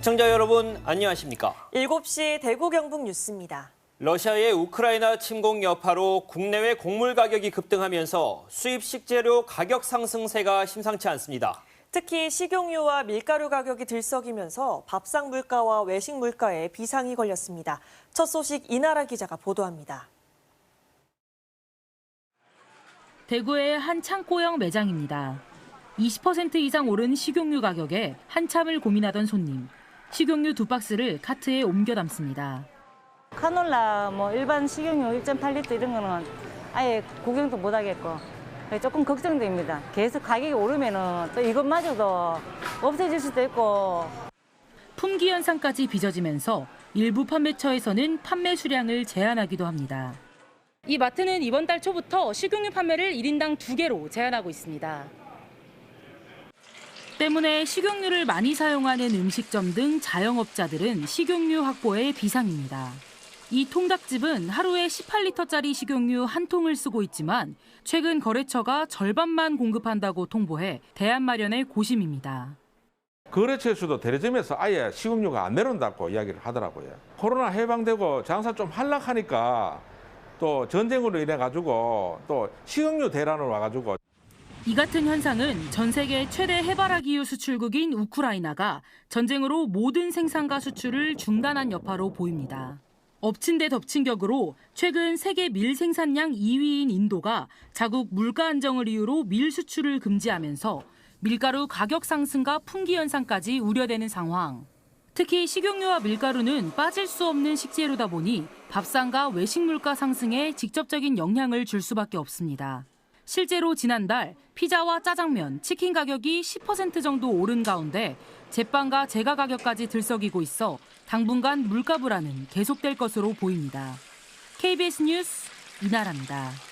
시청자 여러분 안녕하십니까? 7시 대구 경북 뉴스입니다. 러시아의 우크라이나 침공 여파로 국내외 곡물 가격이 급등하면서 수입 식재료 가격 상승세가 심상치 않습니다. 특히 식용유와 밀가루 가격이 들썩이면서 밥상 물가와 외식 물가에 비상이 걸렸습니다. 첫 소식 이나라 기자가 보도합니다. 대구의 한 창고형 매장입니다. 20% 이상 오른 식용유 가격에 한참을 고민하던 손님. 식용유 두 박스를 카트에 옮겨 담습니다. 카놀라 뭐 일반 식용유 1.8리터 이런 거는 아예 구경도 못 하겠고 조금 걱정됩니다. 계속 가격이 오르면은 또 이것마저도 없어질 수도 있고 품귀 현상까지 빚어지면서 일부 판매처에서는 판매 수량을 제한하기도 합니다. 이 마트는 이번 달 초부터 식용유 판매를 1인당 2개로 제한하고 있습니다. 때문에 식용유를 많이 사용하는 음식점 등 자영업자들은 식용유 확보에 비상입니다. 이 통닭집은 하루에 18리터짜리 식용유 한 통을 쓰고 있지만 최근 거래처가 절반만 공급한다고 통보해 대안 마련에 고심입니다. 거래처에서도 대리점에서 아예 식용유가 안 내려온다고 이야기를 하더라고요. 코로나 해방되고 장사 좀 한락하니까 또 전쟁으로 인해 가지고 또 식용유 대란을 와가지고 이 같은 현상은 전 세계 최대 해바라기유 수출국인 우크라이나가 전쟁으로 모든 생산과 수출을 중단한 여파로 보입니다. 엎친 데 덮친 격으로 최근 세계 밀 생산량 2위인 인도가 자국 물가 안정을 이유로 밀 수출을 금지하면서 밀가루 가격 상승과 품귀 현상까지 우려되는 상황. 특히 식용유와 밀가루는 빠질 수 없는 식재료다 보니 밥상과 외식 물가 상승에 직접적인 영향을 줄 수밖에 없습니다. 실제로 지난달 피자와 짜장면, 치킨 가격이 10% 정도 오른 가운데 제빵과 제가 가격까지 들썩이고 있어 당분간 물가 불안은 계속될 것으로 보입니다. KBS 뉴스 이나라입니다.